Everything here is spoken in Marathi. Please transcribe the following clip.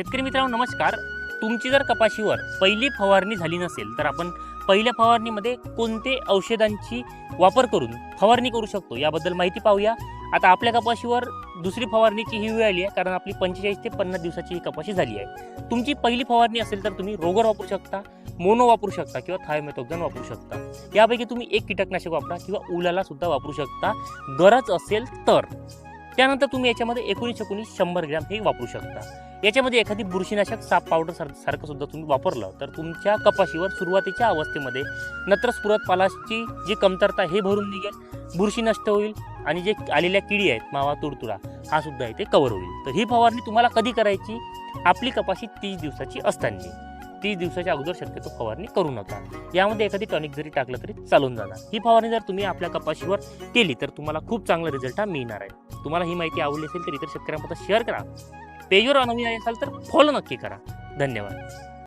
शेतकरी मित्रांनो नमस्कार. तुमची जर कपाशीवर पहिली फवारणी झाली नसेल तर आपण पहिल्या फवारणीमध्ये कोणते औषधांची वापर करून फवारणी करू शकतो याबद्दल माहिती पाहूया. आता आपल्या कपाशीवर दुसरी फवारणीची ही वेळ आली आहे कारण आपली पंचेचाळीस ते पन्नास दिवसाची ही कपाशी झाली आहे. तुमची पहिली फवारणी असेल तर तुम्ही रोगर वापरू शकता मोनो वापरू शकता किंवा थायोमेथोक्झन वापरू शकता. यापैकी तुम्ही एक कीटकनाशक वापरा किंवा उलाला सुद्धा वापरू शकता. गरज असेल तर. त्यानंतर तुम्ही याच्यामध्ये एकोणीस एकोणीस शंभर ग्रॅम हे वापरू शकता. याच्यामध्ये एखादी बुरशीनाशक साप पावडर सार सारखं सुद्धा तुम्ही वापरलं तर तुमच्या कपाशीवर सुरुवातीच्या अवस्थेमध्ये नत्रस्फुरत पालाची जी कमतरता हे भरून निघेल बुरशी नष्ट होईल आणि जे आलेल्या किडी आहेत मावा तुडतुडा हा सुद्धा इथे कवर होईल. तर ही फवारणी तुम्हाला कधी करायची? आपली कपाशी तीस दिवसाची असताना. तीस दिवसाच्या अगोदर शक्यतो फवारणी करू नका. यामध्ये एखादी टॉनिक जरी टाकलं तरी चालून जाणार. ही फवारणी जर तुम्ही आपल्या कपाशीवर केली तर तुम्हाला खूप चांगला रिझल्ट हा मिळणार आहे. तुम्हाला ही माहिती आवडली असेल तर इतर शेतकऱ्यांपर्यंत शेअर करा. पेजवर अनुभवी असाल तर फॉलो नक्की करा. धन्यवाद.